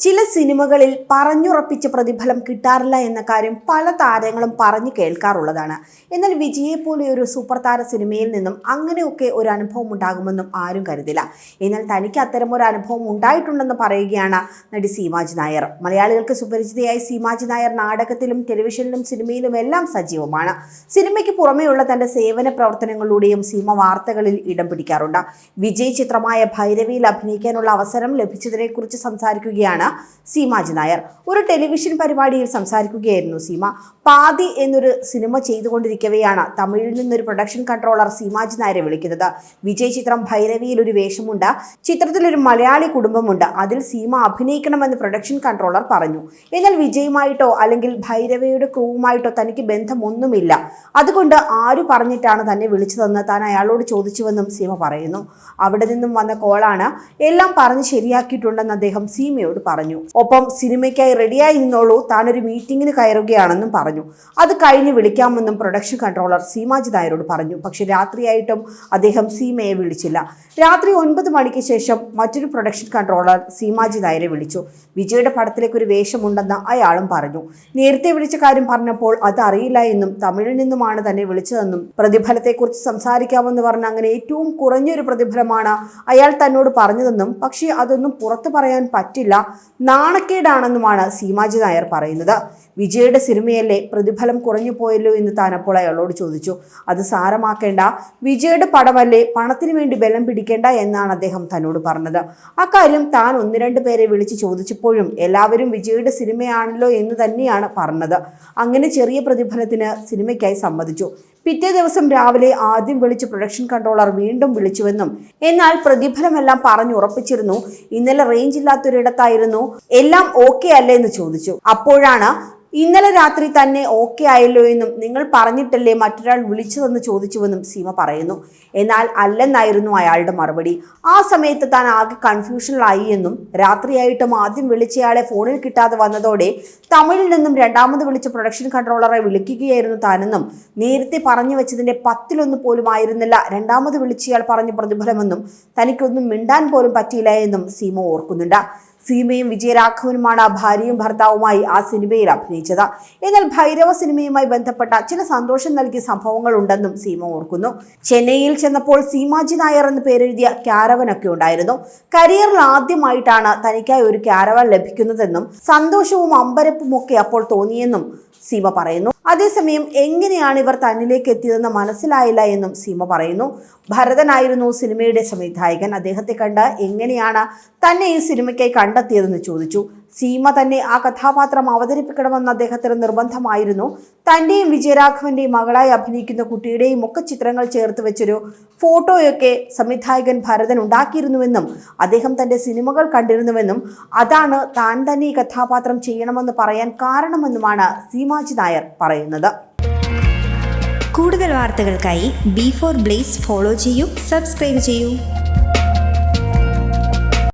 ചില സിനിമകളിൽ പറഞ്ഞുറപ്പിച്ച പ്രതിഫലം കിട്ടാറില്ല എന്ന കാര്യം പല താരങ്ങളും പറഞ്ഞു കേൾക്കാറുള്ളതാണ്. എന്നാൽ വിജയെ പോലെ ഒരു സൂപ്പർ താര സിനിമയിൽ നിന്നും അങ്ങനെയൊക്കെ ഒരു അനുഭവം ഉണ്ടാകുമെന്നും ആരും കരുതില്ല. എന്നാൽ തനിക്ക് അത്തരം ഒരു അനുഭവം ഉണ്ടായിട്ടുണ്ടെന്ന് പറയുകയാണ് നടി സീമാജ് നായർ. മലയാളികൾക്ക് സുപരിചിതയായ സീമാജ് നായർ നാടകത്തിലും ടെലിവിഷനിലും സിനിമയിലും എല്ലാം സജീവമാണ്. സിനിമയ്ക്ക് പുറമെയുള്ള തന്റെ സേവന പ്രവർത്തനങ്ങളിലൂടെയും സീമ വാർത്തകളിൽ ഇടം പിടിക്കാറുണ്ട്. വിജയ് ചിത്രമായ ഭൈരവിയിൽ അഭിനയിക്കാനുള്ള അവസരം ലഭിച്ചതിനെക്കുറിച്ച് സംസാരിക്കുകയാണ് സീമാജി നായർ ഒരു ടെലിവിഷൻ പരിപാടിയിൽ സംസാരിക്കുകയായിരുന്നു സീമ. പാതി എന്നൊരു സിനിമ ചെയ്തുകൊണ്ടിരിക്കവെയാണ് തമിഴിൽ നിന്നൊരു പ്രൊഡക്ഷൻ കൺട്രോളർ സീമാജി നായരെ വിളിക്കുന്നത്. വിജയ് ചിത്രം ഭൈരവിയിൽ ഒരു വേഷമുണ്ട്. ചിത്രത്തിൽ ഒരു മലയാളി കുടുംബമുണ്ട്. അതിൽ സീമ അഭിനയിക്കണമെന്ന് പ്രൊഡക്ഷൻ കൺട്രോളർ പറഞ്ഞു. എന്നാൽ വിജയുമായിട്ടോ അല്ലെങ്കിൽ ഭൈരവിയുടെ ക്രൂവുമായിട്ടോ തനിക്ക് ബന്ധമൊന്നുമില്ല. അതുകൊണ്ട് ആര് പറഞ്ഞിട്ടാണ് തന്നെ വിളിച്ചതെന്ന് താൻ അയാളോട് ചോദിച്ചുവെന്നും സീമ പറയുന്നു. അവിടെ നിന്നും വന്ന കോളാണ് എല്ലാം പറഞ്ഞ് ശരിയാക്കിയിട്ടുണ്ടെന്ന് അദ്ദേഹം സീമയോട് പറഞ്ഞു. ഒപ്പം സിനിമയ്ക്കായി റെഡിയായി നിന്നോളൂ. താനൊരു മീറ്റിംഗിന് കയറുകയാണെന്നും പറഞ്ഞു. അത് കഴിഞ്ഞ് വിളിക്കാമെന്നും പ്രൊഡക്ഷൻ കൺട്രോളർ സീമാജി നായരോട് പറഞ്ഞു. പക്ഷെ രാത്രിയായിട്ടും അദ്ദേഹം സീമയെ വിളിച്ചില്ല. രാത്രി ഒൻപത് മണിക്ക് ശേഷം മറ്റൊരു പ്രൊഡക്ഷൻ കൺട്രോളർ സീമാജി നായരെ വിളിച്ചു. വിജയുടെ പടത്തിലേക്ക് ഒരു വേഷമുണ്ടെന്ന് അയാളും പറഞ്ഞു. നേരത്തെ വിളിച്ച കാര്യം പറഞ്ഞപ്പോൾ അത് അറിയില്ല എന്നും തമിഴിൽ നിന്നുമാണ് തന്നെ വിളിച്ചതെന്നും പ്രതിഫലത്തെക്കുറിച്ച് സംസാരിക്കാമെന്ന് പറഞ്ഞ അങ്ങനെ ഏറ്റവും കുറഞ്ഞൊരു പ്രതിഫലമാണ് അയാൾ തന്നോട് പറഞ്ഞതെന്നും പക്ഷേ അതൊന്നും പുറത്തു പറയാൻ പറ്റില്ല നാണക്കേടാണെന്നുമാണ് സീമാജി നായർ പറയുന്നത്. വിജയുടെ സിനിമയല്ലേ പ്രതിഫലം കുറഞ്ഞു പോയല്ലോ എന്ന് താൻ അപ്പോൾ അയാളോട് ചോദിച്ചു. അത് സാരമാക്കേണ്ട. വിജയുടെ പടമല്ലേ പണത്തിന് വേണ്ടി ബലം പിടിക്കേണ്ട എന്നാണ് അദ്ദേഹം തന്നോട് പറഞ്ഞത്. അക്കാര്യം താൻ ഒന്ന് രണ്ട് പേരെ വിളിച്ച് ചോദിച്ചപ്പോഴും എല്ലാവരും വിജയുടെ സിനിമയാണല്ലോ എന്ന് തന്നെയാണ് പറഞ്ഞത്. അങ്ങനെ ചെറിയ പ്രതിഫലത്തിന് സിനിമയ്ക്കായി സമ്മതിച്ചു. പിറ്റേ ദിവസം രാവിലെ ആദ്യം വിളിച്ച് പ്രൊഡക്ഷൻ കൺട്രോളർ വീണ്ടും വിളിച്ചുവെന്നും എന്നാൽ പ്രതിഫലമെല്ലാം പറഞ്ഞു ഉറപ്പിച്ചിരുന്നു ഇന്നലെ റേഞ്ച് ഇല്ലാത്തൊരിടത്തായിരുന്നു. എല്ലാം ഓക്കെ അല്ലേ എന്ന് ചോദിച്ചു. അപ്പോഴാണ് ഇന്നലെ രാത്രി തന്നെ ഓക്കെ ആയല്ലോ എന്നും നിങ്ങൾ പറഞ്ഞിട്ടല്ലേ മറ്റൊരാൾ വിളിച്ചതെന്ന് ചോദിച്ചുവെന്നും സീമ പറയുന്നു. എന്നാൽ അല്ലെന്നായിരുന്നു അയാളുടെ മറുപടി. ആ സമയത്ത് താൻ ആകെ കൺഫ്യൂഷനിലായി എന്നും രാത്രിയായിട്ടും ആദ്യം വിളിച്ചയാളെ ഫോണിൽ കിട്ടാതെ വന്നതോടെ തമിഴിൽ നിന്നും രണ്ടാമത് വിളിച്ച പ്രൊഡക്ഷൻ കൺട്രോളറെ വിളിക്കുകയായിരുന്നു താനെന്നും നേരത്തെ പറഞ്ഞു വെച്ചതിന്റെ പത്തിലൊന്ന് പോലും ആയിരുന്നില്ല രണ്ടാമത് വിളിച്ചയാൾ പറഞ്ഞ പ്രതിഫലമെന്നും തനിക്കൊന്നും മിണ്ടാൻ പോലും പറ്റിയില്ല എന്നും സീമ ഓർക്കുന്നുണ്ട്. സീമയും വിജയരാഘവനുമാണ് ഭാര്യയും ഭർത്താവുമായി ആ സിനിമയിൽ അഭിനയിച്ചത്. എന്നാൽ ഭൈരവ സിനിമയുമായി ബന്ധപ്പെട്ട ചില സന്തോഷം നൽകിയ സംഭവങ്ങൾ ഉണ്ടെന്നും സീമ ഓർക്കുന്നു. ചെന്നൈയിൽ ചെന്നപ്പോൾ സീമാജി നായർ എന്ന് പേരെഴുതിയ ക്യാരവനൊക്കെ ഉണ്ടായിരുന്നു. കരിയറിൽ ആദ്യമായിട്ടാണ് തനിക്കായി ഒരു ക്യാരവൻ ലഭിക്കുന്നതെന്നും സന്തോഷവും അമ്പരപ്പും ഒക്കെ അപ്പോൾ തോന്നിയെന്നും സീമ പറയുന്നു. അതേസമയം എങ്ങനെയാണ് ഇവർ തന്നിലേക്ക് എത്തിയതെന്ന് മനസ്സിലായില്ല എന്നും സീമ പറയുന്നു. ഭരതനായിരുന്നു സിനിമയുടെ സംവിധായകൻ. അദ്ദേഹത്തെ കണ്ട് എങ്ങനെയാണ് തന്നെ ഈ സിനിമയ്ക്കായി കണ്ടെത്തിയതെന്ന് ചോദിച്ചു. സീമ തന്നെ ആ കഥാപാത്രം അവതരിപ്പിക്കണമെന്ന അദ്ദേഹത്തിന് നിർബന്ധമായിരുന്നു. തന്റെയും വിജയരാഘവന്റെയും മകളായി അഭിനയിക്കുന്ന കുട്ടിയുടെയും ഒക്കെ ചിത്രങ്ങൾ ചേർത്ത് വെച്ചൊരു ഫോട്ടോയൊക്കെ സംവിധായകൻ ഭരതൻ ഉണ്ടാക്കിയിരുന്നുവെന്നും അദ്ദേഹം തന്റെ സിനിമകൾ കണ്ടിരുന്നുവെന്നും അതാണ് താൻ തന്നെ ഈ കഥാപാത്രം ചെയ്യണമെന്ന് പറയാൻ കാരണമെന്നുമാണ് സീമാജി നായർ പറയുന്നത്. കൂടുതൽ വാർത്തകൾക്കായി ബി ഫോർ ബ്ലേസ് ഫോളോ ചെയ്യൂ സബ്സ്ക്രൈബ് ചെയ്യൂ.